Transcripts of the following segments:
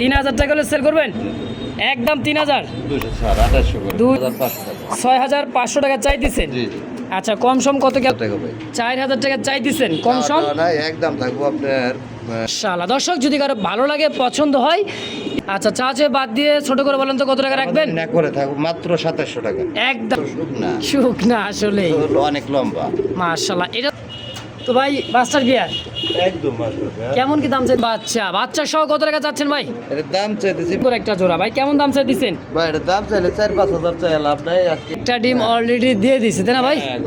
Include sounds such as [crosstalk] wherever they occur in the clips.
তিন হাজার টাকা হলে সেল করবেন? একদম তিন হাজার। ছয় হাজার পাঁচশো টাকা চাই দিচ্ছেন আচ্ছা কম সম কত চার হাজার টাকা চাই দিচ্ছেন কম সম? একদম থাকব আপনার শালা দর্শক যদি কারও ভালো লাগে পছন্দ হয় আচ্ছা চা চে বাদ দিয়ে ছোট করে বলেন তো কত টাকা রাখবেন? না করে থাকব মাত্র সাতাশশো টাকা। একদম। তো শুক না সুখ না আসলে অনেক লম্বা। মার্শাল্লাহ এটা তো ভাই গিয়ার একদম কেমন কি দাম চাই বাচ্চা বাচ্চা সহ কত টাকা চাচ্ছেন ভাই? এর দাম চাইতেছি করে একটা জোড়া। ভাই কেমন দাম চাই দিচ্ছেন ভাই এর দাম চাইলে চার পাঁচ হাজার চাই লাভ নাই আজকে। একটা ডিম অলরেডি দিয়ে দিছে তাই না ভাই? হ্যাঁ,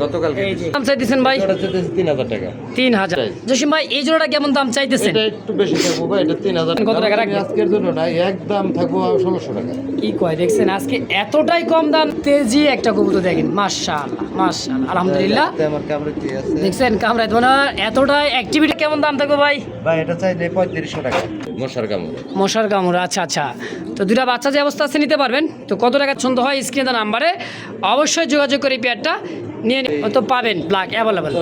যে দাম চাই দিচ্ছেন ভাই? ওটা চাইতেছি তিন হাজার টাকা। তিন হাজার। জসিম ভাই এই জোড়াটা কেমন দাম চাইতেছেন? এটা একটু বেশি থাকব ভাই এটা তিন হাজার কত টাকা। রাখবেন? আজকের জন্য না একদম থাকব ষোলোশো টাকা। কি কয় দেখছেন আজকে এতটাই কম দাম তেজি একটা কবুতর দেখেন মাশাআল্লাহ মাশাআল্লাহ আলহামদুলিল্লাহ। আমার কামড়ে ঠিক আছে। দেখছেন কামরায় মানে এতটাই অ্যাক্টিভিটি কেমন দাম থাকবে ভাই? ভাই এটা চাইলে পঁয়ত্রিশশো টাকা। মশার কামড়। মশার কামড় আচ্ছা আচ্ছা। তো দুটা বাচ্চা যে অবস্থা আছে নিতে পারবেন? তো কত টাকা ছন্দ হয় স্ক্রিনে দেওয়া নাম্বারে অবশ্যই যোগাযোগ করে এই পেয়ারটা নিয়ে তো পাবেন ব্ল্যাক অ্যাভেলেবেল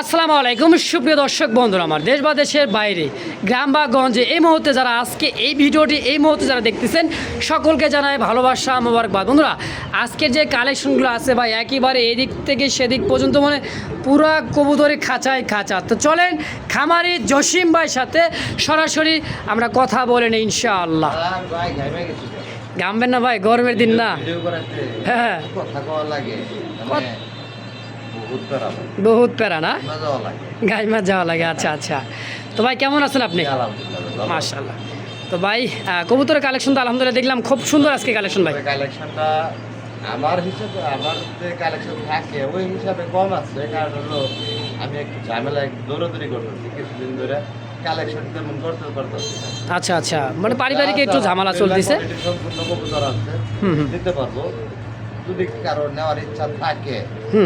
আসসালামু আলাইকুম। সুপ্রিয় দর্শক বন্ধুরা আমার দেশ বা দেশের বাইরে গ্রাম বা গঞ্জে এই মুহূর্তে যারা আজকে এই ভিডিওটি এই মুহূর্তে যারা দেখতেছেন সকলকে জানায় ভালোবাসা মোবারকবাদ। বন্ধুরা আজকের যে কালেকশনগুলো আছে ভাই একেবারে এদিক থেকে সেদিক পর্যন্ত মানে পুরা কবুতরের খাঁচায় খাঁচা। তো চলেন খামারি জসিম ভাইয়ের সাথে সরাসরি আমরা কথা বলেন ইনশাআল্লাহ। ভাই ঘাইমে গামবেন না ভাই গরমের দিন না। হ্যাঁ কথা কওয়া লাগে মানে বহুত প্যারা না? গাইমা যাওয়া লাগে। আচ্ছা আচ্ছা। তো ভাই কেমন আছেন আপনি? মাশাল্লাহ তো ভাই কবুতরের কালেকশন তো আলহামদুলিল্লাহ দেখলাম খুব সুন্দর আজকে কালেকশন ভাই। কালেকশনটা আমার হিসাবে আমার যে কালেকশন থাকে ওই হিসাবে কম আছে কারণ হলো আমি একটু ঝামেলা দৌড়াদৌড়ি করতেছি কিছুদিন ধরে। কালেকশন তেমন করতে পারতেছি আচ্ছা আচ্ছা। মানে পারিবারিক একটু ঝামেলা চলতেছে। সম্পূর্ণ কবুতর আছে। দিতে পারব। যদি কারও নেওয়ার ইচ্ছা থাকে।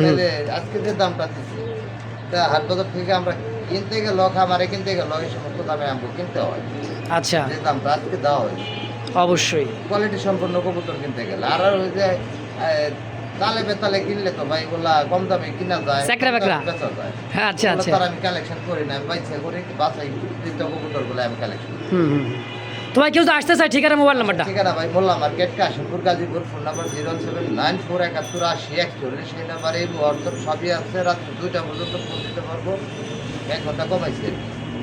তাহলে আজকে যে দামটা দিচ্ছি তা হাট বাজার থেকে আমরা কিনতে গেল খামারে কিনতে গেল এই সমস্ত দামে আমাকে কিনতে হয়। আচ্ছা। যে দামটা আজকে দেওয়া হয় অবশ্যই। কোয়ালিটি সম্পন্ন কবুতর কিনতে গেলে। আর আর ওই যে তালে বেতালে কিনলে তো ভাই এগুলা কম দামে কিনা যায়? বেচা যায়। হ্যাঁ আচ্ছা আচ্ছা। আমি কালেকশন করি না আমি বাইচা করি তিনটা কবুতরগুলো আমি কালেকশন হুম হুম। তো ভাই কেউ তো আসতে চায় ঠিকানা মোবাইল নাম্বারটা ঠিকানা ভাই বললাম market Kashimpur Gazipur phone number zero seven nine four একাত্তর আশি একচল্লিশ সেই নাম্বারে হোয়াটসঅ্যাপ সবই আছে। রাত্রি দুইটা পর্যন্ত ফোন দিতে পারব। এক ঘণ্টা কমাইছে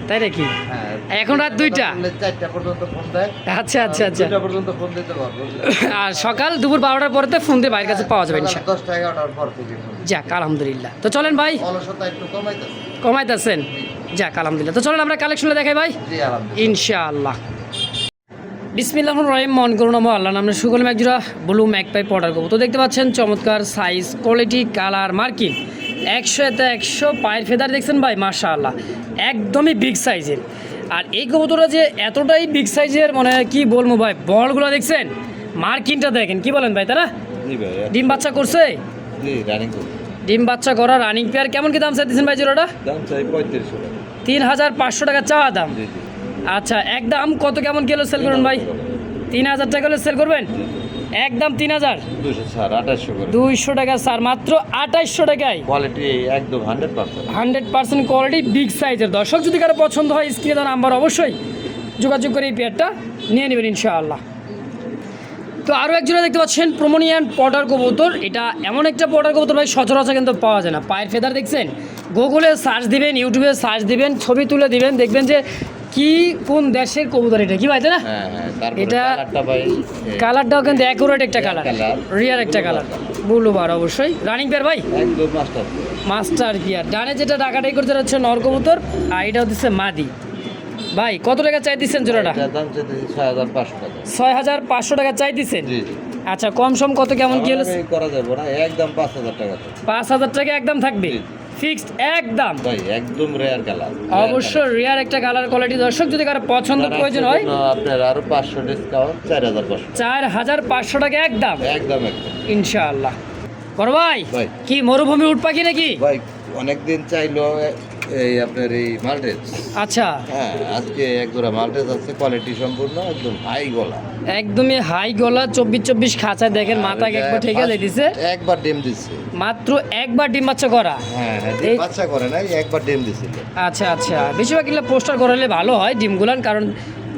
তাই নাকি? হ্যাঁ এখন রাত দুইটা? চারটা পর্যন্ত ফোন দেয়। আচ্ছা আচ্ছা আচ্ছা। পর্যন্ত ফোন দিতে পারব। আর সকাল দুপুর বারোটার পরে তো ফোন দিয়ে বাইরের কাছে পাওয়া যাবে দশটা এগারোটার পর থেকে যাক আলহামদুলিল্লাহ। তো চলেন ভাই। অলসতা একটু কমাইতেছে কমাইতেছেন। যাক আলহামদুলিল্লাহ। তো চলেন আমরা কালেকশনটা দেখাই ভাই। ইনশাআল্লাহ। বিসমিল্লাহ রহিম মন করুন আমার আল্লাহ নামে সুগল একজোড়া ব্লু ম্যাকপাই পর্ডার করব। তো দেখতে পাচ্ছেন চমৎকার সাইজ কোয়ালিটি কালার মার্কিং একশো এতে একশো পায়ের ফেদার দেখছেন ভাই মাশা আল্লাহ একদমই বিগ সাইজের আর এই কবুতরটা যে এতটাই বিগ সাইজের মানে কি বলব ভাই বলগুলো দেখছেন? মার্কিংটা দেখেন কি বলেন ভাই তারা? ডিম বাচ্চা করছে? ডিম বাচ্চা করা রানিং পেয়ার কেমন কি দাম চাইতেছেন ভাই জোড়াটা? তিন হাজার পাঁচশো টাকা চা দাম। আচ্ছা একদম কত কেমন কিলো সেল করুন ভাই? তিন হাজার টাকা হলে সেল করবেন? একদম তিন হাজার? দুইশো টাকা স্যার মাত্র আঠাইশশো টাকায়। কোয়ালিটি একদম hundred percent hundred percent quality big সাইজের দর্শক যদি কারও পছন্দ হয় স্ক্রিনে দেওয়া নাম্বার অবশ্যই যোগাযোগ করে এই পেয়ারটা নিয়ে নেবেন ইনশাআল্লাহ। তো আরও একজনে দেখতে পাচ্ছেন প্রমোনিয়ান পটার কবুতর। এটা এমন একটা পটার কবুতর ভাই সচরাচর কিন্তু পাওয়া যায় না। পায়ের ফেদার দেখছেন? গুগলে সার্চ দিবেন ইউটিউবে সার্চ দিবেন ছবি তুলে দিবেন দেখবেন যে কি কোন দেশের কবুতর এটা? কি ভাই তাই না? হ্যাঁ হ্যাঁ এটা- কালারটাও কিন্তু অ্যাকুরেট একটা কালার রিয়ার একটা কালার। colour। ব্লু অবশ্যই। রানিং পেয়ার ভাই? মাস্টার গিয়ার ডানে যেটা ডাকাটাই করতে হচ্ছে নরকবুতর আর এটা হচ্ছে মাদি। ভাই কত টাকা চাই দিচ্ছেন জোড়াটা ছয় হাজার পাঁচশো টাকা। চাই দিচ্ছেন আচ্ছা কম সম কত কেমন কি হলো? করা যাবে না একদম পাঁচ হাজার টাকা। পাঁচ হাজার টাকা একদম থাকবে। ফিক্সড একদম। ভাই একদম রেয়ার কালার অবশ্য রেয়ার একটা কালার কোয়ালিটি দর্শক যদি কারও পছন্দ প্রয়োজন হয় আপনার আরও পাঁচশো ডিসকাউন্ট চার হাজার পাঁচশো। চার হাজার পাঁচশো টাকা একদম। একদম একদম। ইনশাআল্লাহ। বড় ভাই। কি মরুভূমি উঠ পাখি নাকি? ভাই অনেকদিন চাইলো এ, এই আপনার এই মাল্টেজ। আচ্ছা। হ্যাঁ আজকে এক জোড়া মাল্টেজ আছে কোয়ালিটি সম্পূর্ণ একদম হাই গলা। একদমই হাই গলা চব্বিশ চব্বিশ খাঁচা দেখেন মাথা একবার ঠেকে দিছে। একবার ডিম দিচ্ছে মাত্র একবার ডিম বাচ্চা করা? হ্যাঁ হ্যাঁ ডিম বাচ্চা করে নাই একবার ডিম দিছিল আচ্ছা আচ্ছা। বেশিরভাগ এগুলো পোস্টার করালে ভালো হয় ডিমগুলান কারণ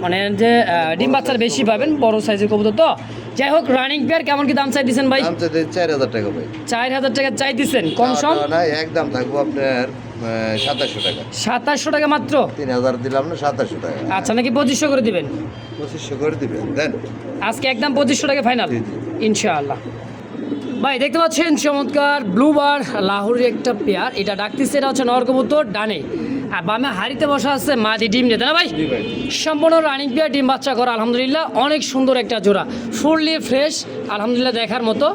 মানে যে ডিম বাচ্চার বেশি পাবেন বড় সাইজের কবুতর তো। যাই হোক রানিং পেয়ার কেমন কি দাম চাই দিচ্ছেন ভাই চার হাজার টাকা ভাই। চার হাজার টাকা চাই দিচ্ছেন কম সম? না একদম থাকব আপনার সাতাশশো টাকা। সাতাশশো টাকা মাত্র? তিন হাজার দিলাম না সাতাশশো টাকা। আচ্ছা নাকি পঁচিশশো করে দিবেন? পঁচিশশো করে দিবেন দেন। আজকে একদম পঁচিশশো টাকা ফাইনাল। ইনশাআল্লাহ। ভাই দেখতে পাচ্ছেন চমৎকার ব্লুবার লাহোরের একটা পেয়ার এটা ডাকতেছে এটা হচ্ছে নরকবুতর ডানে। আর বামে হাড়িতে বসা আছে মাদি ডিম যেতে না ভাই? সম্পূর্ণ রানিং পেয়ার ডিম বাচ্চা করা আলহামদুলিল্লাহ। অনেক সুন্দর একটা জোড়া। ফুললি ফ্রেশ আলহামদুলিল্লাহ দেখার মতো।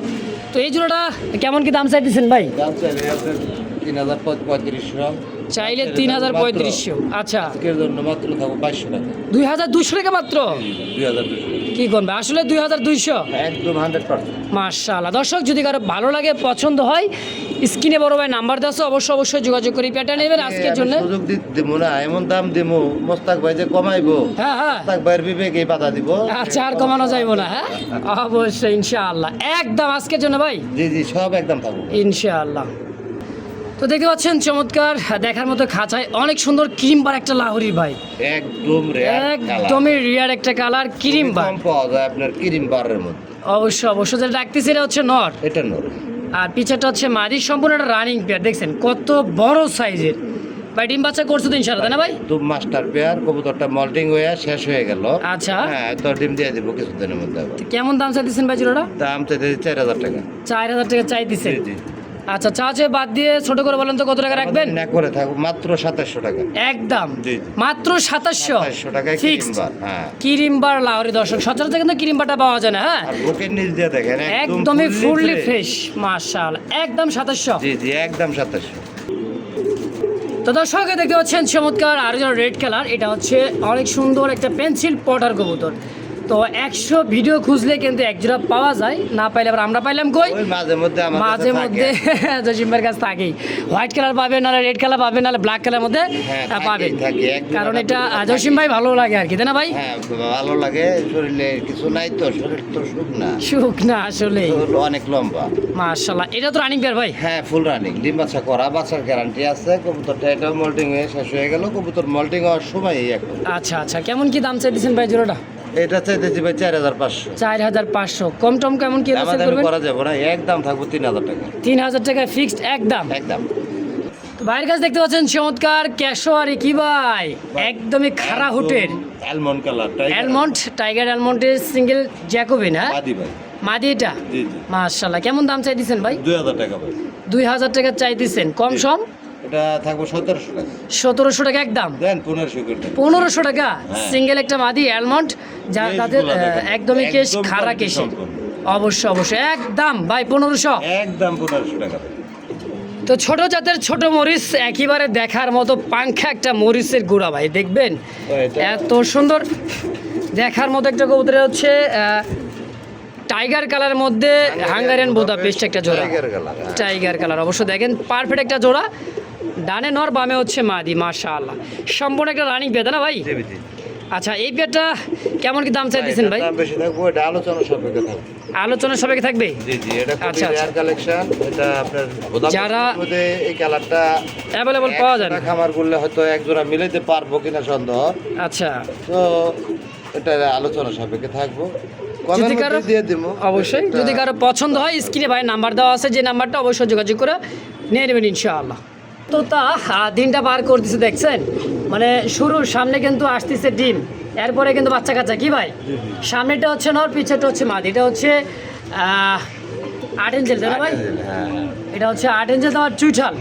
তো এই জোড়াটা কেমন কি দাম চাইতেছেন ভাই? দাম আপনার তিন হাজার পঁয়ত্রিশশো চাইলে তিন হাজার পঁয়ত্রিশশো আচ্ছা। আজকের জন্য মাত্র থাকব বাইশশো টাকা। দুই হাজার দুশো টাকা মাত্র? দুই হাজার দুশো কি করবে আসলে দুই হাজার দুইশো? একদম হান্ড্রেড পার্সেন্ট। মার্শাল্লাহ দর্শক যদি কারও ভালো লাগে পছন্দ হয় স্ক্রিনে বড় ভাই নাম্বার দেওয়া আছে, অবশ্যই অবশ্যই যোগাযোগ করে প্যাটার্ন নেবেন আজকের জন্য। সুযোগ দিব না এমন দাম দিমু মোস্তাক ভাই যে কমাইবো হ্যাঁ হ্যাঁ। মোস্তাক ভাইয়ের বিবেক বাধা দিব। আচ্ছা আর কমানো যাইবো না হ্যাঁ? অবশ্যই ইনশাআল্লাহ। একদম আজকের জন্য ভাই? জি জি সব একদম থাকব। ইনশাআল্লাহ। তো দেখতে পাচ্ছেন চমৎকার। দেখার মতো খাঁচায় অনেক সুন্দর ক্রিম বার একটা লাহোরি ভাই। একদম একদমই রিয়ার একটা কালার ক্রিম বার পাওয়া যায় আপনার ক্রিম বারের মধ্যে। অবশ্যই অবশ্যই। যেটা ডাকতেছে এটা হচ্ছে নর। এটা নর। আর পিছাটা হচ্ছে মাদি সম্পূর্ণ একটা রানিং পেয়ার দেখছেন কত বড় সাইজের। ভাই ডিম বাচ্চা করছ তো ইনশাআল্লাহ তাই না ভাই? তো মাস্টার পেয়ার কবুতরটা মল্টিং হয়ে শেষ হয়ে গেল। আচ্ছা। হ্যাঁ তো ডিম দিয়ে দিব কিছুদিনের মধ্যে কেমন দাম চাইতেছেন ভাই জোড়াটা? দাম চাইতে চার হাজার টাকা। চার হাজার টাকা চাইতেছেন জি। আচ্ছা চা চেয়ে বাদ দিয়ে ছোট করে বলেন তো কত টাকা রাখবেন? না করে থাকব মাত্র সাতাশশো টাকা। একদম। মাত্র সাতাশশো? টাকায় হ্যাঁ। কিরিমবার লাহোরি দর্শক সচরাচর কিন্তু কিরিমবারটা পাওয়া যায় না হ্যাঁ? বুকের নিচ দিয়ে দেখেন একদমই ফুললি ফ্রেশ মার্শাল একদম সাতাশশো। জি জি একদম সাতাশশো। তো দর্শক দেখতে পাচ্ছেন চমৎকার আর রেড কালার এটা হচ্ছে অনেক সুন্দর একটা পেন্সিল পটার কবুতর। তো একশো ভিডিও খুঁজলে কিন্তু এক জোড়া পাওয়া যায়। না পাইলে আবার আমরা পাইলাম কই? মাঝে মধ্যে মাঝে মধ্যে [laughs] জসিমের কাছে থাকেই হোয়াইট কালার পাবেন নাহলে রেড কালার পাবেন নাহলে ব্ল্যাক কালার মধ্যে হ্যাঁ, থাকে, পাবেন থাকে, জোড়া কারণ না এটা থাকে। জসিম ভাই ভালো লাগে আর কি তাই না ভাই? হ্যাঁ ভালো লাগে। শরীরে কিছু নাই তো শরীর তো সুখ না। সুখ না আসলে অনেক লম্বা। মার্শাল্লাহ এটা তো রানিং পেয়ার ভাই? হ্যাঁ ফুল রানিং ডিম বাচ্চা করা বাচ্চার গ্যারান্টি আছে। কবুতরটা এটাও মল্টিং হয়ে শেষ হয়ে গেল। কবুতর মল্টিং হওয়ার সময়ই এখন। আচ্ছা আচ্ছা। কেমন কি দাম চাইতেছেন ভাই জোড়াটা? এটা চাইতেছি ভাই চার হাজার পাঁচশো। চার হাজার পাঁচশো। কম টম কেমন কি করা যাবে না একদম থাকব তিন হাজার টাকা। তিন হাজার টাকা ফিক্সড একদম একদম তো ভাইয়ের কাছে দেখতে পাচ্ছেন চমৎকার ক্যাশোয়ারি কি ভাই? একদমই খারা হুটের। অ্যালমন্ড কালারটা অ্যালমন্ড টাইগার অ্যালমন্ডের সিঙ্গেল জ্যাকোবিন হ্যাঁ? মাদি এটা? জি কেমন দাম চাইতেছেন ভাই? দুই হাজার টাকা ভাই। দুই হাজার টাকা চাইতেছেন। কম সম? এটা থাকব সতেরোশো টাকা। সতেরোশো টাকা একদম? দেন পনেরোশো করে পনেরোশো টাকা? হ্যাঁ। সিঙ্গেল একটা মাদি অ্যালমন্ড যা তাদের একদমই কেশ খারা কেশে। অবশ্যই অবশ্যই। একদম ভাই পনেরোশো। একদম পনেরোশো টাকা। তো ছোট জাতের ছোট মরিচ একেবারে দেখার মতো পাংখা একটা মরিচের গুঁড়া ভাই দেখবেন? এত সুন্দর। দেখার মতো একটা কবুতর হচ্ছে টাইগার কালার মধ্যে হাঙ্গারিয়ান বোদা বেস্ট একটা জোড়া। টাইগার কালার, হ্যাঁ। টাইগার কালার অবশ্য দেখেন পারফেক্ট একটা জোড়া। ডানে নর বামে হচ্ছে মাদি মাশা আল্লাহ সম্পূর্ণ একটা রানিং বেদা না ভাই। আচ্ছা এই পেয়ারটা কেমন কি দাম চাইতেছেন ভাই? দাম বেশি থাকব এটা আলোচনা সাপেক্ষে থাকবে। আলোচনা সবাইকে থাকবে? জি জি এটা আচ্ছা, আচ্ছা আচ্ছা। রেয়ার কালেকশন এটা আপনার যারা- এই কালারটা অ্যাভেলেবল পাওয়া যায় না। খামার করলে হয়তো এক জোড়া মিলাইতে পারব কিনা সন্দেহ। আচ্ছা। তো এটা আলোচনা সাপেক্ষে থাকব। যদি কারও দিয়ে দিব। অবশ্যই যদি কারও পছন্দ হয় স্ক্রিনে ভাই নাম্বার দেওয়া আছে যে নাম্বারটা অবশ্যই যোগাযোগ করে নিয়ে নেবেন ইনশাআল্লাহ। তো তা আহ, দিনটা বার করতেছে দেখছেন? মানে শুরুর সামনে কিন্তু আসতেছে ডিম এরপরে কিন্তু বাচ্চা কাচ্চা কি ভাই? সামনেটা হচ্ছে নর পিছেটা হচ্ছে মাদি এটা হচ্ছে আট ইঞ্চেল তাই ভাই? হ্যাঁ। এটা হচ্ছে আট ইঞ্চেল তোমার চুইঠাল।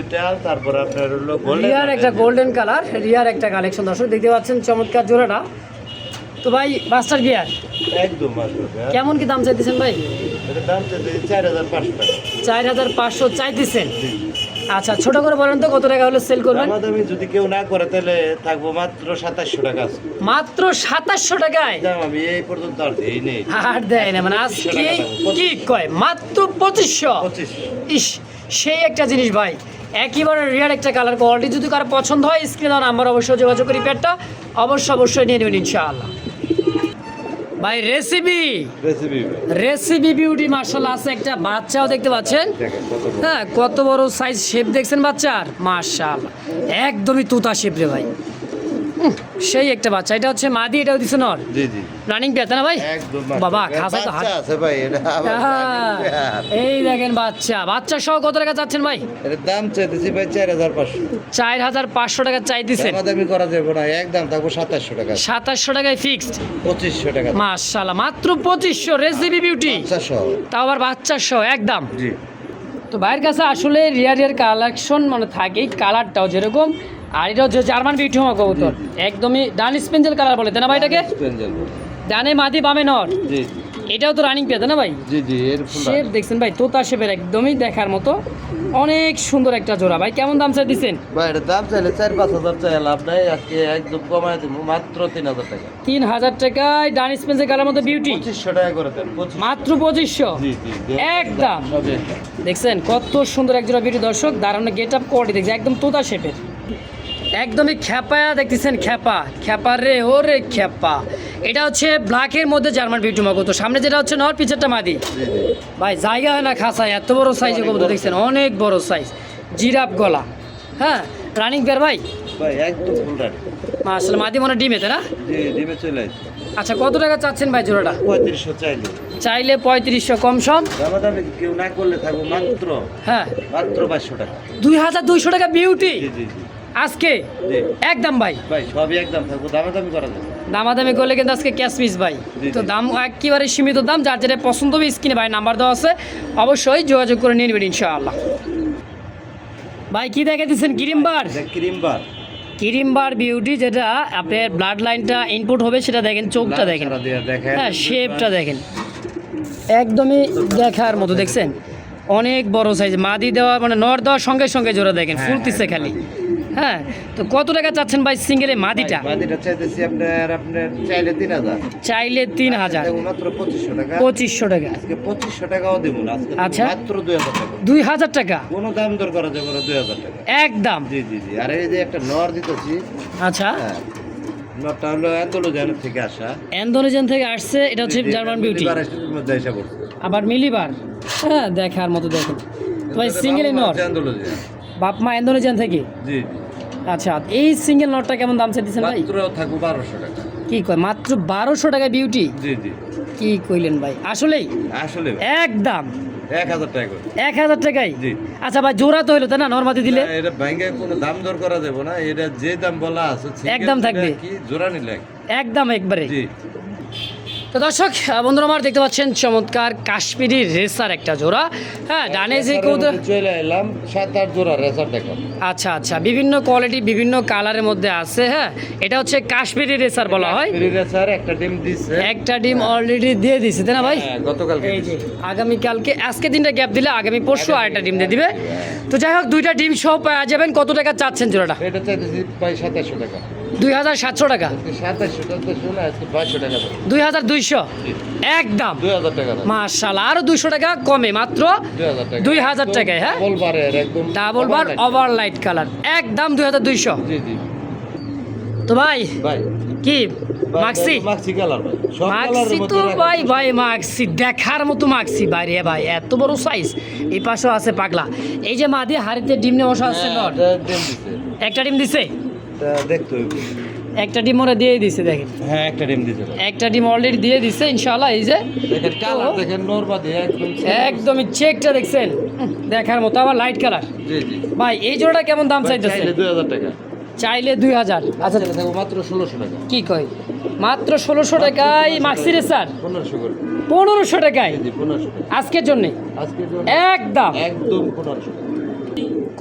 এটা তারপর আপনার হলো রিয়ার একটা গোল্ডেন কালার রিয়ার একটা কালেকশন দর্শক দেখতে পাচ্ছেন চমৎকার জোড়াটা। তো ভাই মাস্টার গিয়ার একদম কেমন কি দাম চাইতেছেন ভাই? দাম চাইতে চার হাজার পাঁচশো চার হাজার পাঁচশো চাইতেছেন। আচ্ছা ছোট করে বলেন তো কত টাকা হলে সেল করবেন? দামাদামি যদি কেউ না করে তাহলে থাকব মাত্র সাতাশশো টাকা মাত্র সাতাশশো টাকায়? দাম আমি এই পর্যন্ত আর দিই নেই। আর দেয় না মানে আজকে কি কয়? মাত্র পঁচিশশো? পঁচিশশো। ইস সেই একটা জিনিস ভাই একেবারে রিয়ার একটা কালার কোয়ালিটি যদি কারও পছন্দ হয় স্ক্রিনে নাম্বার অবশ্যই যোগাযোগ করি পেটটা অবশ্যই অবশ্যই নিয়ে নেবেন ইনশাআল্লাহ। ভাই রেসিপি রেসিপি রেসিপি বিউটি মার্শাল্লাহ আছে একটা বাচ্চাও দেখতে পাচ্ছেন। হ্যাঁ কত বড় সাইজ শেপ দেখছেন বাচ্চার? মার্শাল একদমই তুতা শেপ রে ভাই। সেই একটা বাচ্চা। এটা হচ্ছে মাদি এটাও দিছে নর জি জি। রানিং পেতে না ভাই? বাবা খাসায় তো হাত আছে ভাই এটা হ্যাঁ, পেয়ার। এই দেখেন বাচ্চা। বাচ্চা সহ কত টাকা চাচ্ছেন ভাই? এর দাম চাইতেছি ভাই চার হাজার পাঁচশো। চার হাজার পাঁচশো টাকা চাইতেছেন। দামাদামি করা যাবে না একদম থাকব সাতাশশো টাকা। সাতাশশো টাকায় ফিক্সড পঁচিশশো টাকা। মাশাল্লাহ মাত্র পঁচিশশো রেসিপি বিউটি তাও আবার বাচ্চা সহ একদম। জি। তো ভাইয়ের কাছে আসলে রিয়ার রিয়ার কালেকশন মানে থাকেই কালারটাও যেরকম আর এটা হচ্ছে জার্মান বিউটি হওয়া কবুতর। একদমই ডান স্পেঞ্জেল কালার বলে তাই না ভাই এটাকে? ডানে মাদি বামে নর। এটাও তো রানিং পেতে না ভাই? জি জি শেপ দেখছেন ভাই তোতা শেপের একদমই দেখার মতো। অনেক সুন্দর একটা জোড়া। ভাই কেমন দাম চাই দিচ্ছেন ভাই এর দাম চাইলে চার পাঁচ হাজার চাই লাভ নাই। আজকে একদম কমায় দিব মাত্র তিন হাজার টাকা। তিন হাজার টাকায় ডান স্পেন্সের কালার মতো বিউটি পঁচিশশো টাকা করে দেন মাত্র পঁচিশশো। একদম। দেখছেন কত সুন্দর এক জোড়া বিউটি দর্শক দাঁড়ানো গেট আপ কোয়ালিটি দেখছে একদম তোতা শেপের একদমই খ্যাপা দেখতেছেন খ্যাপা। খ্যাপা রে ও রে খ্যাপা। এটা হচ্ছে ব্ল্যাকের মধ্যে জার্মান বিউটি মগো তো সামনে যেটা হচ্ছে নর পিছেরটা মাদি। ভাই জায়গা হয় না খাসায় এত বড় সাইজের কবুতর দেখছেন? অনেক বড় সাইজ জিরাফ গলা। হ্যাঁ? রানিং পেয়ার ভাই? আসলে মাদি মনে ডিমে তাই না? জি ডিমে চলে আচ্ছা কত টাকা চাচ্ছেন ভাই জোড়াটা? পঁয়ত্রিশশো চাইলে। চাইলে পঁয়ত্রিশশো কম সম। কেউ না করলে থাকব মাত্র হ্যাঁ। মাত্র বাইশশো টাকা। দুই হাজার দুইশো টাকা বিউটি জি জি জি। আজকে? একদম ভাই। ভাই সবই একদম থাকব। দামাদামি করা যাবে দামাদামি করলে কিন্তু আজকে ক্যাশ পিস ভাই। তো দাম একেবারে সীমিত দাম যার যেটা পছন্দ হবে স্ক্রিনে ভাই নাম্বার দেওয়া আছে। অবশ্যই যোগাযোগ করে নিয়ে নেবেন ইনশাআল্লাহ। ভাই কি দেখে দিচ্ছেন কিরিমবার? ক্রিম বার কিরিমবার বিউটি যেটা আপনার ব্লাড লাইনটা ইনপুট হবে সেটা দেখেন চোখটা দেখেন। দেখেন। হ্যাঁ শেপটা দেখেন। একদমই দেখার মতো দেখছেন? অনেক বড় সাইজ মাদি দেওয়া মানে নর দেওয়ার সঙ্গে সঙ্গে জোড়া দেখেন হ্যাঁ, ফুলতিছে হ্যাঁ, খালি। হ্যাঁ তো কত টাকা চাচ্ছেন ভাই সিঙ্গেলে মাদিটা? মাদিটা চাইতেছি আপনার আপনার চাইলে তিন হাজার। চাইলে তিন হাজার। মাত্র পঁচিশশো টাকা। পঁচিশশো টাকা। আজকে পঁচিশশো টাকাও দেবো না আচ্ছা। মাত্র দুই হাজার টাকা। দুই হাজার টাকা? কোনো দাম দর করা যাবে না দুই হাজার টাকা। একদম জি জি জি। আর এই যে একটা নর দিতেছি। আচ্ছা। হ্যাঁ নরটা হলো থেকে আসা। থেকে আসছে এটা হচ্ছে জার্মান বিউটি আবার মিলিবার? হ্যাঁ দেখার মতো দেখেন তো ভাই সিঙ্গেল বাপ মা থেকে? জি জি। আচ্ছা এই সিঙ্গেল নটটা কেমন দাম চাইতেছেন ভাই? মাত্র থাকব বারোশো টাকা। কি কয় মাত্র বারোশো টাকা বিউটি জি জি। কি কইলেন ভাই? আসলেই? আসলে একদম। এক হাজার টাকা করে। এক হাজার টাকাই জি। আচ্ছা ভাই জোড়া তো হলো তাই না নর্মাদি দিলে? না, এটা ব্যাংকে কোনো দাম দর করা যাবে না এটা যে দাম বলা আছে single একদম নিলে থাকবে। কি জোড়া নিলে একদম একবারে। জি। তো দর্শক বন্ধুরা আমার দেখতে পাচ্ছেন চমৎকার কাশ্মীরি রেসার একটা জোড়া। হ্যাঁ ডানে যে চলে এলাম সাত আট জোড়া রেসার দেখো। আচ্ছা আচ্ছা বিভিন্ন কোয়ালিটি বিভিন্ন কালারের মধ্যে আছে হ্যাঁ? এটা হচ্ছে কাশ্মীরি রেসার বলা হয়। রেসার একটা ডিম দিচ্ছে একটা ডিম অলরেডি দিয়ে দিছে তাই না ভাই? হ্যাঁ, গতকালকে এই যে। দিছে। আগামীকালকে আজকে দিনটা গ্যাপ দিলে আগামী পরশু আরেকটা ডিম দিয়ে দিবে। তো যাই হোক দুইটা ডিম সহ পাওয়া যাবেন। কত টাকা চাচ্ছেন জোড়াটা? এটা চাইতেছি প্রায় সাতাশশো টাকা। দুই হাজার সাতশো টাকা। দুই হাজার দুইশো। একদম। মার্শাল আরও দুইশো টাকা কমে মাত্র দুই হাজার টাকায়, হ্যাঁ? Double bar. Over light colour একদম দুই হাজার দুইশো। তো ভাই কি? মাক্সি মাক্সি তো ভাই ভাই মাক্সি দেখার মতো মাক্সি ভাই রে ভাই এত বড় সাইজ এই পাশেও আছে পাগলা। এই যে মাদি হাড়িতে ডিম বসা আছে হ্যাঁ। একটা ডিম দিছে? দেখতে হইবে। একটা ডিম ওরা দিয়ে দিছে দেখেন। হ্যাঁ একটা ডিম দিছে একটা ডিম অলরেডি দিয়ে দিছে ইনশাআল্লাহ এই যে। দেখেন কালার দেখেন নরমাদি একদম একদমই চেকটা দেখছেন? দেখার মতো আবার লাইট কালার জি জি। ভাই এই জোড়াটা কেমন দাম চাইতেছে চাইলে দুই হাজার টাকা। চাইলে দুই হাজার। আচ্ছা মাত্র ষোলোশো টাকা। কি কয়? মাত্র ষোলোশো টাকায় মাক্সি রে স্যার পনেরোশো টাকায়? আজকের জন্যে? একদম। একদম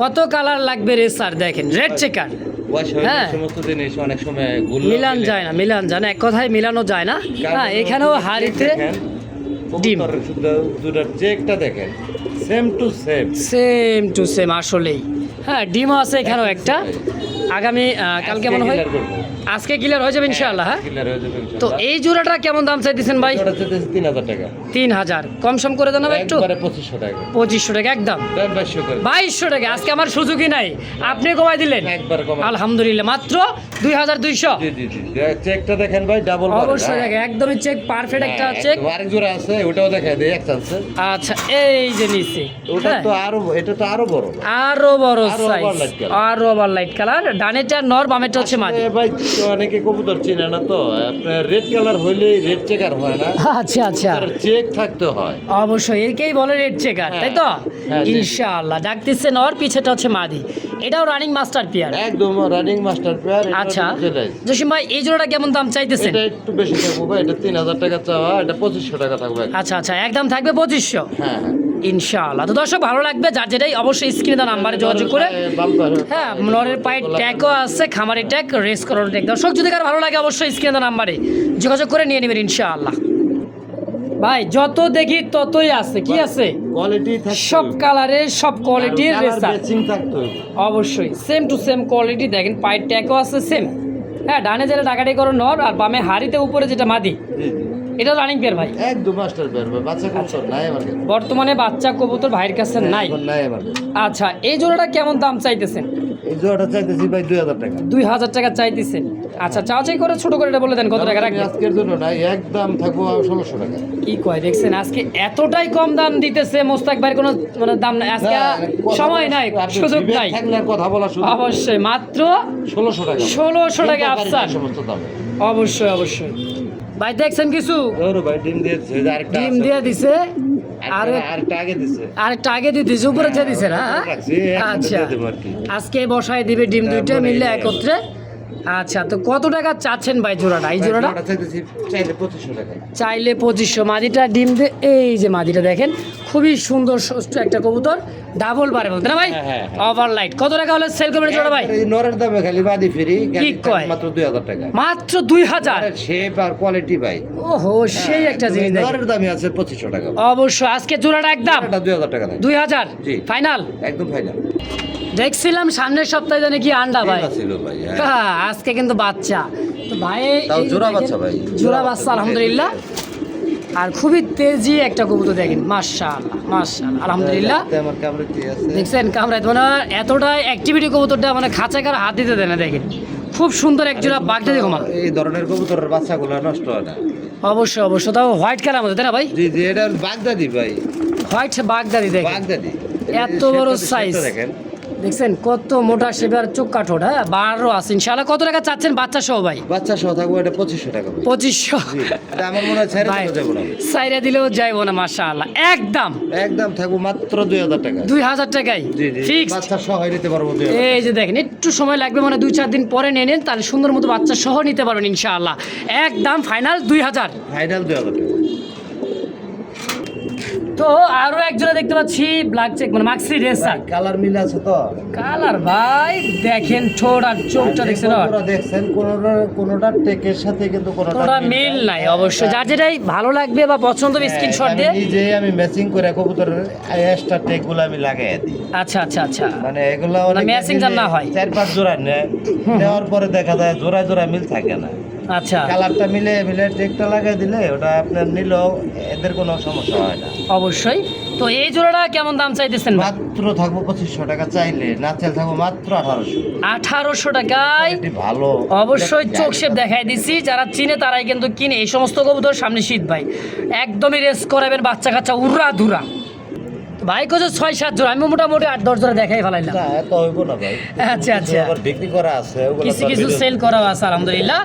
কত কালার লাগবে রে স্যার দেখেন রেড চেকার হয়। সমস্ত জিনিস অনেক সময় মিলান যায় না মিলান যায় না এক কথায় মিলানো যায় না। হ্যাঁ এখানেও হাড়িতে ডিম। চেকটা দেখেন same to same same to same আসলেই। হ্যাঁ ডিমও আছে এখানেও একটা। আগামী কালকে মনে হয় আজকে ক্লিয়ার হয়ে যাবে ইনশাআল্লাহ হ্যাঁ? হয়ে যাবে তো এই জোড়াটা কেমন দাম চাই চাইতেছেন ভাই? তিন হাজার টাকা। তিন হাজার। কম সম করে দেন একটু? একবারে পঁচিশশো টাকা। পঁচিশশো টাকা একদম। বাইশশো টাকা আজকে আমার সুযোগই নাই। আপনি কমাই দিলেন? একবার কমা আলহামদুলিল্লাহ মাত্র দুই হাজার দুইশো। জি জি জি। চেকটা দেখেন ভাই ডাবল অবশ্যই দেখে একদমই চেক পারফেক্ট একটা চেক আরেক জোড়া আছে ওটাও দেখা দেয় এক চান্সে আচ্ছা এই যে নিচে। ওটা হ্যাঁ। তো আরও এটা তো আরও বড়। আরও বড় সাইজ আরও ওভার লাইট কালার ডানেটা নর বামেটা হচ্ছে এ ভাই তো অনেকে কবুতর চিনে না তো। আপনার রেড কালার হইলে রেড চেকার হয় না। [laughs] আচ্ছা আচ্ছা। চেক থাকতে হয়। অবশ্যই একেই বলে রেড চেকার তাই তো? হ্যাঁ, ইনশাআল্লাহ ডাকতেছে নর পিছেটা হচ্ছে মাদি। এটাও রানিং মাস্টার পিয়ার একদম রানিং মাস্টার পেয়ার আচ্ছা জসিম ভাই এই জোড়াটা কেমন দাম চাইতেছেন? এটা একটু বেশি থাকব এটা তিন হাজার টাকা চাওয়া এটা পঁচিশশো টাকা থাকবে। আচ্ছা আচ্ছা একদম থাকবে পঁচিশশো। হ্যাঁ হ্যাঁ। ইনশাআল্লাহ। তো দর্শক ভালো লাগবে যার যেটাই অবশ্যই স্ক্রিনে দেওয়া নাম্বারে যোগাযোগ করে। হ্যাঁ নরের পায়ের ট্যাগও আছে খামারি ট্যাগ রেস করার ট্যাগ দর্শক যদি কার ভালো লাগে অবশ্যই স্ক্রিনে দেওয়া নাম্বারে যোগাযোগ করে নিয়ে নেবেন ইনশাআল্লাহ। ভাই যত দেখি ততই আছে কি আছে? কোয়ালিটি সব কালারের সব কোয়ালিটির রেসার অবশ্যই সেম টু সেম কোয়ালিটি দেখেন পায়ের ট্যাগও আছে সেম হ্যাঁ ডানে যেটা ডাকাটি করো নর আর বামে হাড়িতে উপরে যেটা মাদি। এটা রানিং পেয়ার ভাই। একদম মাস্টার পেয়ার ভাই বাচ্চা কবুতর নাই আমার কাছে। বর্তমানে বাচ্চা কবুতর ভাইয়ের কাছে নাই। নাই আমার কাছে। আচ্ছা এই জোড়াটা কেমন দাম চাইতেছেন? এই জোড়াটা চাইতেছি ভাই দুই হাজার টাকা। দুই হাজার টাকা চাইতেছেন। আচ্ছা চাওয়াচাই করে ছোট করে এটা বলে দেন কত টাকা রাখবেন? আজকের জন্য না একদম থাকব ষোলোশো টাকা। কি কয় দেখছেন আজকে এতটাই কম দাম দিতেছে মোস্তাক ভাইয়ের কোনো মানে দাম নাই। আজকে সময় নাই সুযোগ নাই। থাকলে কথা বলা শুধু অবশ্যই মাত্র ষোলোশো টাকা। ষোলোশো টাকা আফসার। সমস্ত দামে। অবশ্যই অবশ্যই। ভাই দেখছেন কিছু? ভাই ডিম দিয়ে দিছে আরেকটা- আগে দিছে। দিয়ে দিছে উপরে দিছে না? আচ্ছা কি। আজকে বসায় দিবে ডিম দুইটা মিললে একত্রে। আচ্ছা তো কত টাকা চাচ্ছেন ভাই জোড়াটা? এই জোড়াটা? চাইলে পঁচিশশো টাকা। চাইলে পঁচিশশো। মাদিটা ডিম দিয়ে এই যে মাদিটা দেখেন খুবই সুন্দর সুস্থ একটা কবুতর ডাবল বারে বলতে না ভাই? হ্যাঁ, হ্যাঁ, হ্যাঁ। ওভার লাইট কত টাকা হলে সেল করবেন জোড়া ভাই? এই নরের দামে খালি বাদি ফ্রি কয়? মাত্র দুই হাজার টাকা। মাত্র দুই হাজার? শেপ আর কোয়ালিটি ভাই। ওহো সেই একটা জিনিস নরের দামে আছে পঁচিশশো টাকা। অবশ্যই আজকে জোড়াটা একদম? দুই হাজার টাকা দুই হাজার? জি। ফাইনাল একদম ফাইনাল দেখছিলাম সামনের সপ্তাহে জানে কি আন্ডা ভাই ভাই হ্যাঁ। হ্যাঁ, আজকে কিন্তু বাচ্চা। তো ভাই জোড়া বাচ্চা ভাই। জোড়া বাচ্চা আলহামদুলিল্লাহ। আর খুবই তেজি একটা কবুতর দেখেন মাশাআল্লাহ মাশাআল্লাহ আলহামদুলিল্লাহ। কি আছে। দেখছেন কামরায় মানে এতটা অ্যাক্টিভিটি কবুতরটা মানে খাঁচায় কার হাত দিতে দেয় না দেখেন। খুব সুন্দর এক জোড়া বাঘটা দেখো মা এই ধরনের কবুতরের বাচ্চাগুলো নষ্ট হয় না। অবশ্যই অবশ্যই। তাও হোয়াইট কালার মধ্যে তাই না ভাই? জি জি এটা বাগদাদি ভাই। হোয়াইট বাগদাদি দেখেন। বাগদাদি। এত বড় সাইজ দেখেন। দেখছেন কত মোটা সেবার চোখ কাঠোর হ্যাঁ? বারো আছে ইনশাআল্লাহ। কত টাকা চাচ্ছেন বাচ্চা সহ ভাই? বাচ্চা সহ থাকব এটা পঁচিশশো টাকা পঁচিশশো? আমার মনে হয় সাইরা দিলেও যাইবো না। মাশাআল্লাহ। একদম? একদম থাকব মাত্র দুই হাজার টাকা দুই হাজার টাকাই জি বাচ্চা সহ নিতে পারব এই যে দেখেন একটু সময় লাগবে মানে দুই চার দিন পরে নিয়ে নেন তাহলে সুন্দর মতো বাচ্চা সহ নিতে পারবেন ইনশাআল্লাহ। একদম ফাইনাল দুই হাজার? ফাইনাল দুই হাজার তো আরও একজোড়া দেখতে পাচ্ছি ব্ল্যাক চেক মানে মাক্সি রেসার কালার মিল আছে তো। কালার ভাই দেখেন ঠোঁট আর চোখটা দেখছেন দেখছেন কোনোটা কোনোটা টেকের সাথে কিন্তু কোনোটা মিল নাই। অবশ্যই। যার যেটাই ভালো লাগবে বা পছন্দ হবে স্ক্রিনশট হ্যাঁ, দিয়ে। নিজে আমি ম্যাচিং করে কবুতরের এক্সট্রা টেকগুলো আমি লাগাই দিই। আচ্ছা আচ্ছা আচ্ছা। মানে এগুলো অনেকে matching যেন না হয়। চার পাঁচ জোড়া নেয় নেওয়ার পরে দেখা যায় জোড়া জোড়া মিল থাকে না। আচ্ছা। কালারটা মিলে মিলে টেকটা লাগাই দিলে ওটা আপনার নিলেও এদের কোনো সমস্যা হয় না। অবশ্যই। তো এই জোড়াটা কেমন দাম চাইতেছেন? মাত্র থাকব পঁচিশশো টাকা চাইলে না চাইলে থাকব মাত্র আঠারোশো। আঠারোশো টাকায় ভালো। অবশ্যই চোখ শেপ দেখাই দিছি। যারা চিনে তারাই কিন্তু কিনে। এই সমস্ত কবুতর সামনে শীত ভাই। একদমই রেস করাবেন বাচ্চা কাচ্চা উড়া ধুরা। ভাই কোজো ছয় সাত জোড়া। আমি মোটামুটি আট দশ জোড়া দেখাই ফেলাইলাম। না এত হইব না ভাই। আচ্ছা, আচ্ছা। আবার বিক্রি করা আছে ওগুলো কিছু কিছু সেল করা আছে আলহামদুলিল্লাহ।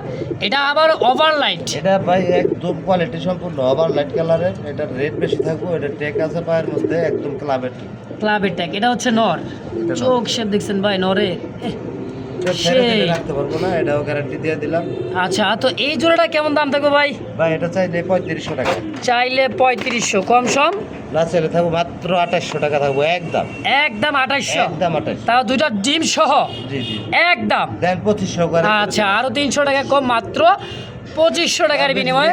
এটা আবার ওভারলাইট এটা ভাই একদম কোয়ালিটি সম্পূর্ণ ওভারলাইট লাইট কালারের এটা রেট বেশি থাকব এটা টেক আছে পায়ের মধ্যে একদম ক্লাবের ক্লাবের টেক এটা হচ্ছে নর। চোখ সে দেখছেন ভাই নরে। সেই। রাখতে পারব না এটাও গ্যারান্টি দিয়ে দিলাম। আচ্ছা তো এই জোড়াটা কেমন দাম থাকবে ভাই? ভাই এটা চাইলে পঁয়ত্রিশশো টাকা। চাইলে পঁয়ত্রিশশো কম সম? না চাইলে থাকব মাত্র আঠাশশো টাকা থাকব একদম। একদম আঠাশশো? একদম আঠাশ তাও দুইটা ডিম সহ? জি জি। একদম। দেন পঁচিশশো করে। আচ্ছা আরও তিনশো টাকা কম মাত্র পঁচিশশো টাকার বিনিময়ে।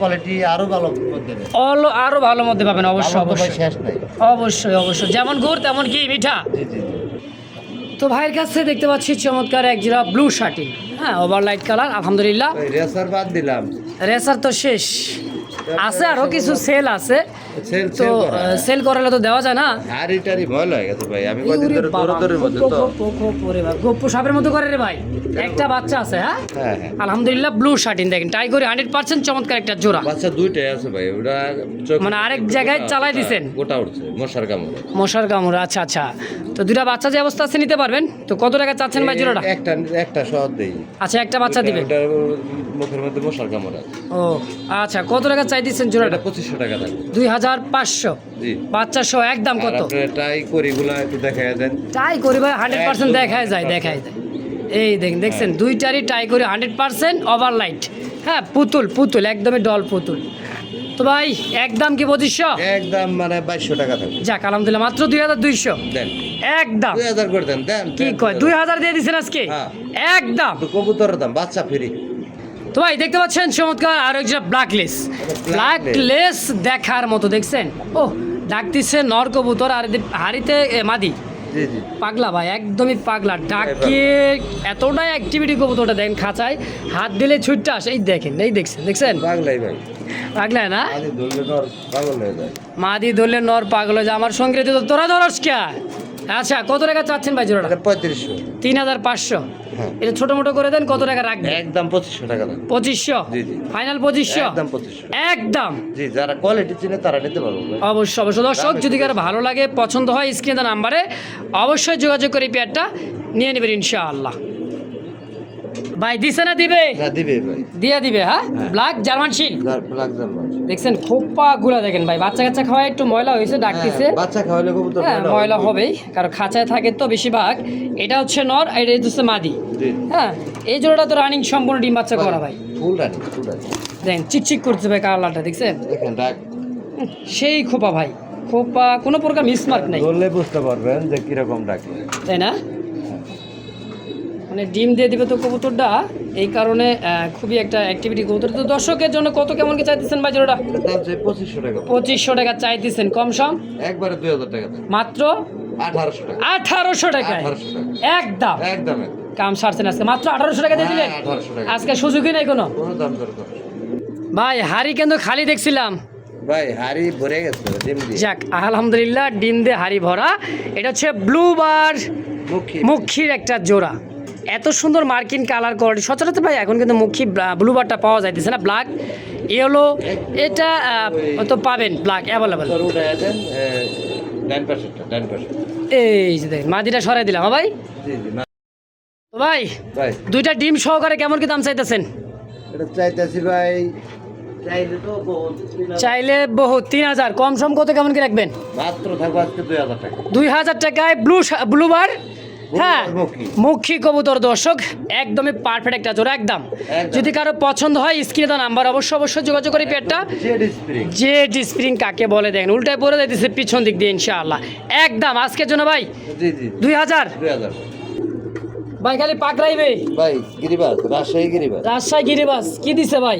কোয়ালিটি আরও ভালো অল আরও ভালো মধ্যে পাবেন অবশ্যই অবশ্যই। শেষ অবশ্যই অবশ্যই। যেমন গুড় তেমন কি মিঠা। জি জি। তো ভাইয়ের কাছে দেখতে পাচ্ছি চমৎকার এক জোড়া ব্লু শার্টিং হ্যাঁ ওভার লাইট কালার আলহামদুলিল্লাহ। রেসার বাদ দিলাম। রেসার তো শেষ। আছে আরও কিছু সেল আছে। তো সেল করা। করালে তো দেওয়া যায় না? হাড়ি টাড়ি ভয় গেছে ভাই আমি কদিন ধরে দৌড়াদৌড়ির মধ্যে তো। গোপ্প, গোপ্প রে বাবা, গোপ্প সাপের মতো করে রে ভাই। একটা বাচ্চা আছে হ্যাঁ? হ্যাঁ হ্যাঁ। আলহামদুলিল্লাহ ব্লু শার্টিন দেখেন টাইগরি হান্ড্রেড পার্সেন্ট চমৎকার একটা জোড়া। বাচ্চা দুইটাই আছে ভাই ওটা মানে আরেক জায়গায় চালাই গোটা- দিছেন? গোটা উঠছে মশার কামড়ে। মশার কামড় আচ্ছা আচ্ছা। তো দুটা বাচ্চা যে অবস্থা আছে নিতে পারবেন? তো কত টাকা চাচ্ছেন ভাই জোড়াটা? একটা একটা শহর দেই। আচ্ছা একটা বাচ্চা দিবেন। মুখের মধ্যে মশার কামড় আছে। ও আচ্ছা কত টাকা চাই দিচ্ছেন জোড়াটা? পঁচিশশো টাকা থাকবে। দুই হাজার পাঁচশো। জি। বাচ্চা সহ একদম কত? ট্রাই করি গুলা একটু দেখা দেন। টাই করি ভাই হান্ড্রেড পার্সেন্ট দেখায় যায় দেখায় যায়। এই দেখেন দেখছেন? দুইটারই টাই করি হান্ড্রেড পার্সেন্ট ওভার লাইট হ্যাঁ পুতুল পুতুল একদমই ডল পুতুল। তো ভাই একদম কি পঁচিশশো? একদম মানে বাইশশো টাকা থাকবে। যাক আলহামদুলিল্লাহ মাত্র দুই হাজার দুইশো। দেন। একদম। দুই হাজার করে দেন দেন কি কয়? দুই হাজার দিয়ে দিচ্ছেন আজকে? হ্যাঁ। একদম। কবুতরের দাম বাচ্চা ফ্রি। তো ভাই দেখতে পাচ্ছেন চমৎকার আর একটা ব্ল্যাক লেস ব্ল্যাক লেস দেখার মতো দেখছেন? ও ডাকতেছে নর কবুতর আর হাড়িতে মাদি। পাগলা ভাই একদমই পাগলা। ডাকে এতটাই অ্যাক্টিভিটি কবুতরটা দেখেন খাঁচায় হাত দিলে ছুটটা আসে। এই দেখেন এই দেখছেন দেখছেন? পাগলাই ভাই। পাগলা না? মাদি ধরলে নর পাগল হয়ে যায়। আমার সঙ্গে তো তোরা ধরস কে? আচ্ছা কত টাকা চাচ্ছেন ভাই জোড়াটা? পঁয়ত্রিশশো। তিন হাজার পাঁচশো। হ্যাঁ। এটা ছোট মোটো করে দেন কত টাকা রাখবেন? একদম পঁচিশশো টাকা পঁচিশশো। ফাইনাল পঁচিশশো? একদম পঁচিশশো। একদম? জি যারা কোয়ালিটি চিনে তারা নিতে পারব অবশ্যই অবশ্যই। দর্শক যদি কারও ভালো লাগে পছন্দ হয় স্ক্রিনে নাম্বারে অবশ্যই যোগাযোগ করে পেয়ারটা নিয়ে নেবেন ইনশাআল্লাহ। ভাই দিছে না দিবে? হ্যাঁ দিবে ভাই। দিয়ে দিবে হ্যাঁ? হ্যাঁ। ব্ল্যাক জার্মান শিল যার ব্ল্যাক জার্মান দেখছেন খোপা গুলা দেখেন ভাই বাচ্চা কাচ্চা খাওয়া একটু ময়লা হয়েছে ডাকতেছে হ্যাঁ, বাচ্চা খাওয়ালে কবুতর হ্যাঁ ময়লা হবেই। কারণ খাঁচায় থাকে তো বেশিরভাগ। এটা হচ্ছে নর আর এটা হচ্ছে মাদি। হ্যাঁ এই জোড়াটা তো রানিং সম্পূর্ণ ডিম বাচ্চা করা ভাই ফুল রানি ফুল রানি দেখেন চিকচিক করছে ভাই কালারটা দেখছেন? দেখেন ডাক। সেই খোপা ভাই খোপা কোনো প্রকার মিসমার্ক নাই। ধরলে বুঝতে পারবেন যে কীরকম ডাকে। তাই না? মানে ডিম দিয়ে দিবে তো কবুতরটা। এই কারণে খুবই একটা অ্যাক্টিভিটি কবুতর। তো দর্শকের জন্য কত কেমন কি চাইতেছেন ভাই জোড়াটা? চাই পঁচিশশো টাকা। পঁচিশশো টাকা চাইতেছেন কম সম? একবারে দুই হাজার টাকা মাত্র? আঠারোশো টাকা। আঠারোশো টাকায়? টাকা। একদম? একদম। কাম সারছেন আজকে। মাত্র আঠারোশো টাকা দিয়ে দিলেন? হ্যাঁ, আজকে সুযোগই নাই কোনো? ভাই হাড়ি কিন্তু খালি দেখছিলাম। ভাই হাড়ি ভরে গেছে ডিম দিয়ে। যাক আলহামদুলিল্লাহ ডিম দিয়ে হাড়ি ভরা। এটা হচ্ছে ব্লু বার মুখী। মুখির একটা জোড়া। এত সুন্দর মার্কিন কালার কোয়ালিটি। সচরাচর ভাই এখন কিন্তু মুখী ব্লু বারটা পাওয়া যাইতেছে না। ব্ল্যাক ইয়েলো এটা তো পাবেন। ব্ল্যাক অ্যাভেলেবেল এই যে দেখেন মাদিটা সরাই দিলাম হ্যাঁ ভাই? ভাই দুইটা ডিম সহকারে কেমন কি দাম চাইতেছেন? এটা চাইতেছি ভাই চাইলে তো বহুত চাইলে বহু তিন হাজার। কম সম কত কেমন কি রাখবেন? মাত্র থাকব আজকে দুই হাজার টাকা। দুই হাজার টাকায় ব্লু ব্লু বার হ্যাঁ মুখী। কবুতর দর্শক একদমই পারফেক্ট একটা জোড়া একদম। যদি কারও পছন্দ হয় স্ক্রিনে তো নাম্বার অবশ্যই অবশ্যই যোগাযোগ করে পেটটা। যে স্প্রিং। কাকে বলে দেখেন উল্টায় পরে দিতেছে পিছন দিক দিয়ে ইনশাআল্লাহ। একদম আজকের জন্য ভাই? জি জি। দুই হাজার? ভাই খালি পাকড়াইবে ভাই গিরিবাস রাজশাহী গিরিবাস। রাজশাহী গিরিবাস কি দিছে ভাই?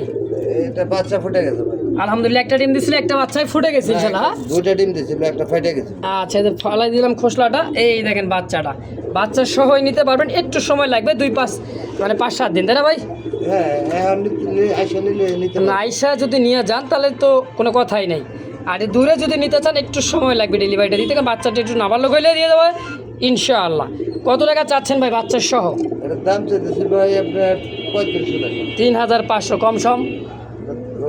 এটা বাচ্চা ফুটে গেছে ভাই। আলহামদুলিল্লাহ একটা ডিম দিছিল একটা বাচ্চায় ফুটে গেছে ইনশাআল্লাহ হ্যাঁ? দুইটা ডিম দিয়েছিল একটা ফাইটে গেছে। আচ্ছা ফালাই দিলাম খোসলাটা এই দেখেন বাচ্চাটা। বাচ্চা সহই নিতে পারবেন একটু সময় লাগবে দুই পাঁচ মানে পাঁচ সাত দিন তাই না ভাই? হ্যাঁ আইসা যদি নিয়ে যান তাহলে তো কোনো কথাই নেই। আর দূরে যদি নিতে চান একটু সময় লাগবে ডেলিভারিটা দিতে কারণ বাচ্চাটা একটু নাবালক হইলে দিয়ে দেবো ইনশাআল্লাহ। কত টাকা চাচ্ছেন ভাই বাচ্চার সহ? দাম চাইতেছি ভাই আপনার পঁয়ত্রিশশো টাকা। তিন হাজার পাঁচশো কম সম?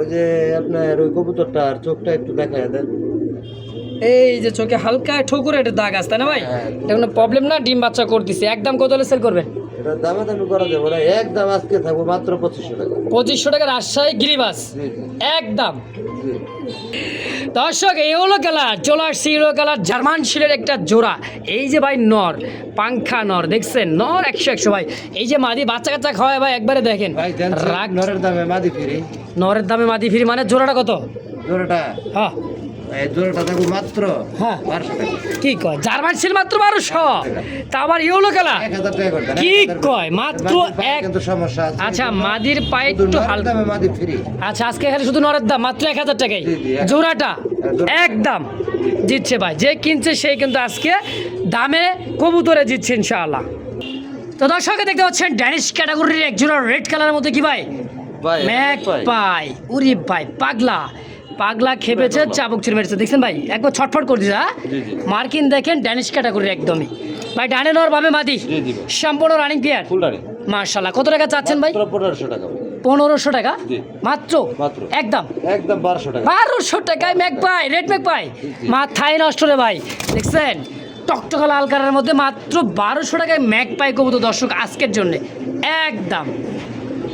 ওই যে আপনার ওই কবুতরটার চোখটা একটু দেখা দেন। এই যে চোখে হালকা ঠোকরে একটা দাগ আছে না ভাই? হ্যাঁ। এটা কোনো প্রবলেম না? ডিম বাচ্চা করতেছে। একদম কত হলে সেল করবেন? এটা দামে দামি করা যাবে না। একদম আজকে থাকব মাত্র পঁচিশশো টাকা। পঁচিশশো টাকা রাজশাহী গিরিবাস। একদম দর্শক এই হলো কালার জোলার সি হলো কালার জার্মান শিলের একটা জোড়া। এই যে ভাই নর পাংখা নর দেখছেন? নর একশো একশো ভাই। এই যে মাদি বাচ্চা কাচ্চা খাওয়ায় ভাই একবারে দেখেন। নরের দামে মাদি ফিরি। নরের দামে মাদি ফিরি মানে জোড়াটা কত? জোড়াটা। হ্যাঁ। জোড়াটা থাকব মাত্র হ্যাঁ। বারোশো টাকা। কি কয়? জার্মান শিল মাত্র বারোশো? তা আবার ইউলো কালার এক হাজার টাকা করে কি এক হাজার করে। কয়? মাত্র এক- কিন্তু সমস্যা আছে। আচ্ছা মাদির পায়ে একটু হালকা। দামে মাদি ফ্রি আচ্ছা আজকে এখানে শুধু নরের দাম মাত্র এক হাজার টাকাই। জি, জি, এক- জোড়াটা একদম জিতছে ভাই। যে কিনছে সেই কিন্তু আজকে দামে কবুতরে জিতছে ইনশাআল্লাহ। তো দর্শকে দেখতে পাচ্ছেন ড্যানিশ ক্যাটাগরির একজোড়া রেড কালারের মধ্যে কি ভাই? ভাই ম্যাক পাই। উরি ভাই পাগলা। পাগলা খেপেছে চাবুক চুরি মেরেছে। দেখছেন ভাই? একবার ছটফট করে দিছে হ্যাঁ। মার্কিন দেখেন ড্যানিশ ক্যাটাগরির একদমই। ভাই ডানে নর ভাবে মাদি। সম্পূর্ণ রানিং প্লেয়ার মার্শাল্লাহ কত টাকা চাচ্ছেন ভাই? পনেরোশো টাকা। পনেরোশো টাকা? জি। মাত্র? মাত্র। একদম। একদম বারোশো টাকা। বারোশো টাকায় magpie red magpie. মাথায় নষ্ট রে ভাই। দেখছেন? টকটকা লাল কালারের মধ্যে মাত্র বারোশো টাকায় ম্যাক পাই কবুতর দর্শক আজকের জন্য। একদম।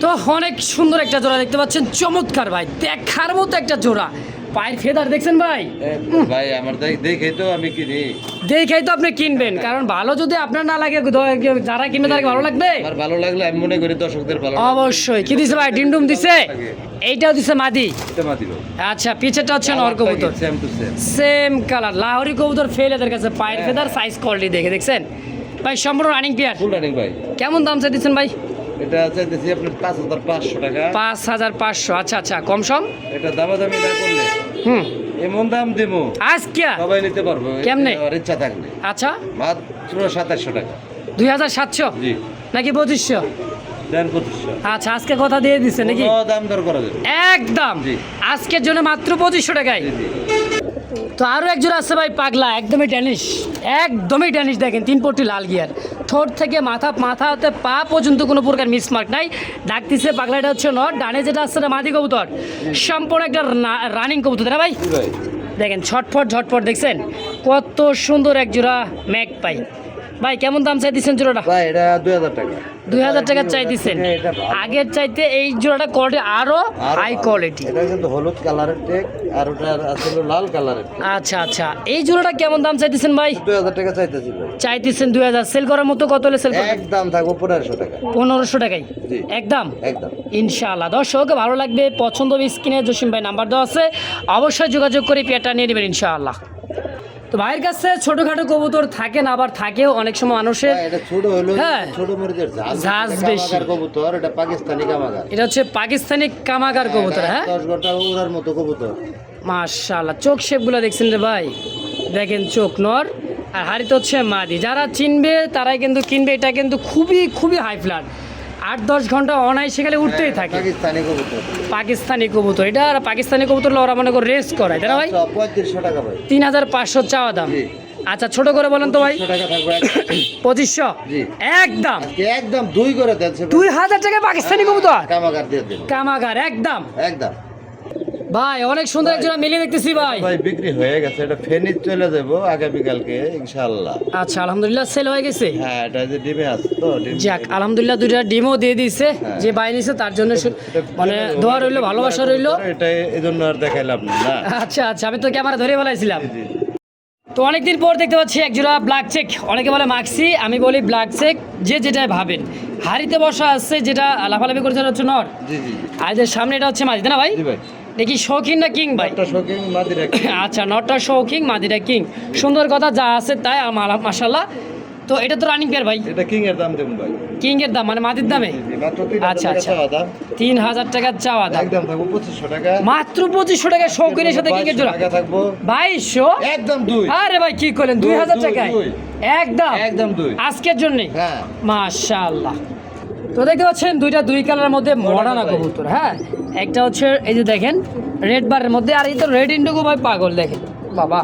তো অনেক সুন্দর একটা জোড়া দেখতে পাচ্ছেন। চমৎকার ভাই দেখার মতো একটা জোড়া। পায়ের ফেদার দেখছেন ভাই? ভাই আমার দেখ- দেখে তো আমি কিনি। দেখেই তো আপনি কিনবেন কারণ ভালো যদি আপনার না লাগে যারা কিনবে তাদেরকে ভালো লাগবে? আমার ভালো লাগলে আমি মনে করি দর্শকদের ভালো অবশ্যই। কি দিছে ভাই? ডিমডুম দিছে? এইটাও দিছে মাদি? এটা মা দিল আচ্ছা পিছেরটা হচ্ছে নর কবুতর। Same to same same colour Lahori কবুতর ফেল এদের কাছে। পায়ের ফেদার সাইজ কোয়ালিটি দেখে দেখছেন? ভাই সম্পূর্ণ রানিং পেয়ার ফুল রানিং ভাই। কেমন দাম চাইতেছেন ভাই? এটা চাইতেছি আপনার পাঁচ হাজার পাঁচশো টাকা। পাঁচ হাজার পাঁচশো। আচ্ছা আচ্ছা কম সম? এটা দামাদামি না করলে? হুম। এমন দাম দেবো আজকে? সবাই নিতে পারব। কেমনে? আমার ইচ্ছা থাকলে। আচ্ছা। মাত্র সাতাশশো টাকা। দুই হাজার সাতশো? জি। নাকি পঁচিশশো? আচ্ছা আজকে কথা দিয়ে দিচ্ছে নাকি? দাম দর করা যাবে একদম। জি। আজকের জন্য মাত্র পঁচিশশো টাকায়। তো আরও একজন আছে ভাই পাগলা একদমই ড্যানিশ একদমই ড্যানিশ দেখেন তিন পট্টি লাল গিয়ার। থোট থেকে মাথা মাথা হতে পা পর্যন্ত কোনো প্রকার মিস মার্ক নাই। ডাকতেছে পাগলাটা হচ্ছে নট ডানে যেটা আসছে না মাদি কবুতর। সম্পূর্ণ একটা রানিং কবুতর ভাই? দেখেন ছটফট ঝটফট দেখছেন কত সুন্দর এক জোড়া ম্যাক পাই। ভাই কেমন দাম চাইতেছেন জোড়াটা? ভাই এটা দুই হাজার টাকা। দুই হাজার টাকা চাইতেছেন। আগের চাইতে এই জোড়াটা কোয়ালিটি আরও হাই কোয়ালিটি এটা কিন্তু হলুদ কালারের টেক আর ওটা আসলে লাল কালারের আচ্ছা আচ্ছা। এই জোড়াটা কেমন দাম চাইতেছেন ভাই? দুই হাজার টাকা চাইতেছি ভাই। চাইতেছেন দুই হাজার। সেল করার মতো কত হলে সেল করবেন? একদম থাকব পনেরোশো টাকা। পনেরোশো টাকায়? জি। একদম? একদম। ইনশাআল্লাহ। দর্শক ভালো লাগবে? পছন্দ স্ক্রিনে জসিম ভাই নাম্বার দেওয়া আছে। অবশ্যই যোগাযোগ করে পেটা নিয়ে নেবেন ইনশাআল্লাহ। তো ভাইয়ের কাছে ছোটখাটো কবুতর থাকে না আবার থাকেও অনেক সময় মানুষের। এটা ছোট হলো হ্যাঁ। ছোট মরিচের ঝাঁজ বেশি। কবুতর এটা পাকিস্তানি কামাগার। এটা হচ্ছে পাকিস্তানি কামাগার কবুতর হ্যাঁ? দশ ঘণ্টা উড়ার মতো কবুতর। মাশাআল্লাহ চোখ শেপগুলো দেখছেন রে ভাই? দেখেন চোখ নর। আর হাড়িতে হচ্ছে মাদি। যারা চিনবে তারাই কিন্তু কিনবে। এটা কিন্তু খুবই খুবই হাই ফ্ল্যাট আট দশ ঘণ্টা অনায়াসে গেলে উঠতেই থাকে। পাকিস্তানি কবুতর। পাকিস্তানি কবুতর। এটা আর পাকিস্তানি কবুতর ওরা মনে করে রেস করায় তাই না ভাই? আচ্ছা, পঁয়ত্রিশশো টাকা ভাই। তিন হাজার পাঁচশো চাওয়া দাম। আচ্ছা ছোট করে বলেন তো ভাই। পঁচিশশো টাকা থাকবে [coughs] পঁচিশশো? জি। একদম। একদম দুই করে দেন দুই হাজার টাকা পাকিস্তানি কবুতর? কামাগার দিয়ে কামাগার একদম। একদম। ভাই অনেক সুন্দর একজন মিলিয়ে দেখতেছি ভাই। ভাই বিক্রি হয়ে গেছে এটা ফেনি চলে যাব আগামীকালকে ইনশাল্লাহ আচ্ছা আলহামদুলিল্লাহ সেল হয়ে গেছে? হ্যাঁ এটা যে ডিমে আছে তো যাক আলহামদুলিল্লাহ দুইটা ডিমও দিয়ে দিয়েছে হ্যাঁ। যে বাই নিছে তার জন্য মানে দোয়া রইল ভালোবাসা রইল। এটা এই জন্য আর দেখাইলাম না। আচ্ছা আচ্ছা আমি তো ক্যামেরা ধরে বলাইছিলাম। তো অনেকদিন পর দেখতে পাচ্ছি এক জোড়া ব্ল্যাক চেক অনেকে বলে মাক্সি আমি বলি ব্ল্যাক চেক যে যেটাই ভাবেন। হাড়িতে বসা আছে যেটা লাফালাফি করেছে হচ্ছে নর। জি আর সামনে এটা হচ্ছে মাঝি তাই না ভাই। দেখি শৌখিন না কিং ভাই? আচ্ছা নটটা শৌখিন মাদিরা কিং। সুন্দর কথা যা আছে তাই মাসাল্লাহ তো এটা তো রানিং পেয়ার ভাই। এটা কিং এর দাম দেবো ভাই। কিং এর দাম মানে মাদির দামে? আচ্ছা, আচ্ছা। তিন হাজার টাকার চাওয়া দাম। একদম থাকব পঁচিশশো টাকা। মাত্র পঁচিশশো টাকা শৌখিনের সাথে কিং এর জোড়া থাকব। বাইশশো? একদম দুই। আরে ভাই কি করলেন? দুই হাজার টাকায়? একদম। একদম দুই। আজকের জন্যে? হ্যাঁ। মাশাআল্লাহ। তো দেখতে পাচ্ছেন দুইটা দুই কালারের মধ্যে মডার্না ভাই। কবুতর হ্যাঁ? একটা হচ্ছে এই যে দেখেন রেড বারের মধ্যে আর এই তো রেড ইন্ডিগো ভাই পাগল দেখেন। বাবা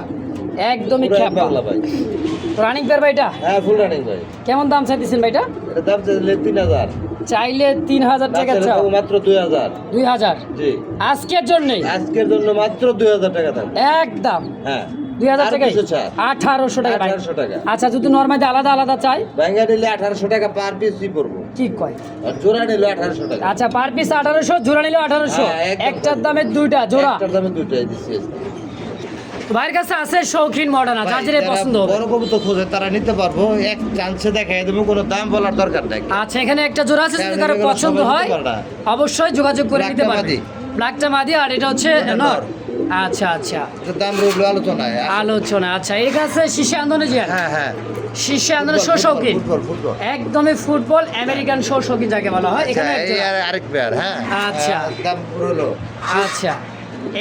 একদমই খ্যাপা। রানিং পেয়ার ভাইটা হ্যাঁ ফুল রানিং ভাই। কেমন দাম চাইতেছেন ভাইটা এটা? দাম চাইলে তিন হাজার। চাইলে তিন হাজার টাকা চাও। মাত্র দুই হাজার। দুই হাজার? জি। আজকের জন্যে আজকের জন্য মাত্র দুই হাজার টাকা থাকবে একদম। হ্যাঁ। দুই হাজার টাকায়? আঠারোশো টাকা টাকা। আচ্ছা যদি নর্মালি আলাদা আলাদা চাই? ব্যাঙ্গা নিলে আঠারোশো টাকা পার পিসই পড়ব। কি কয়? জোড়া নিলে আঠারোশো টাকা। আচ্ছা পার পিস আঠারোশো জোড়া নিলে আঠারোশো। হ্যাঁ, একটার দামে দুইটা জোড়া। একটার দামে দুইটাই ভাইয়ের কাছে আছে শৌখিন মডার্ন যার পছন্দ বড় কবুতর খোঁজে তারা নিতে পারব। এক চান্সে দেখাই দেবো কোনো দাম বলার দরকার নাই। আচ্ছা এখানে একটা জোড়া আছে যদি হ্যাঁ, কারও পছন্দ হয়। অবশ্যই যোগাযোগ করে নিতে পারবে। ব্ল্যাকটা মাদি আর এটা হচ্ছে নর। আচ্ছা আচ্ছা। দাম রইল আলোচনায়। আলোচনা আচ্ছা। এই শীর্ষে আন্দোলন হ্যাঁ হ্যাঁ। শীর্ষে আন্দোলন শো শৌখিন? একদমই ফুটবল আমেরিকান শো শৌখিন যাকে বলা হয়। এখানে। আর আরেক পেয়ার হ্যাঁ। আচ্ছা। হ্যাঁ, দাম রইল। আচ্ছা।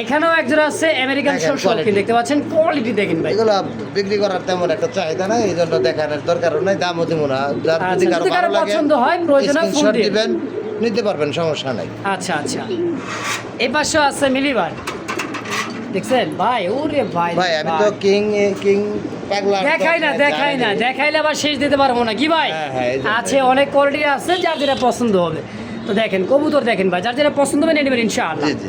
এখানেও একজোড়া আছে আমেরিকান শৌখিন। দেখতে পাচ্ছেন? কোয়ালিটি দেখেন ভাই। এগুলো বিক্রি করার তেমন একটা চাহিদা নাই এই জন্য দেখানোর দরকারও নাই দামও দিব না। যার আচ্ছা, যদি কারও যদি পছন্দ হয়, প্রয়োজনে। দিবেন নিতে পারবেন সমস্যা নাই। আচ্ছা আচ্ছা। এই পাশেও আছে মিলিবার। দেখছেন? ভাই ওরে ভাই ভাই আমি তো কিং কিং পাগলা দেখাই না দেখাই না দেখাইলে আবার শেষ দিতে পারব না কি ভাই? হ্যাঁ, হ্যাঁ। আছে অনেক কোয়ালিটি আছে যার যেটা পছন্দ হবে। তো দেখেন কবুতর দেখেন ভাই যার যেটা পছন্দ হবে নিয়ে নেবেন ইনশাআল্লাহ। জি জি।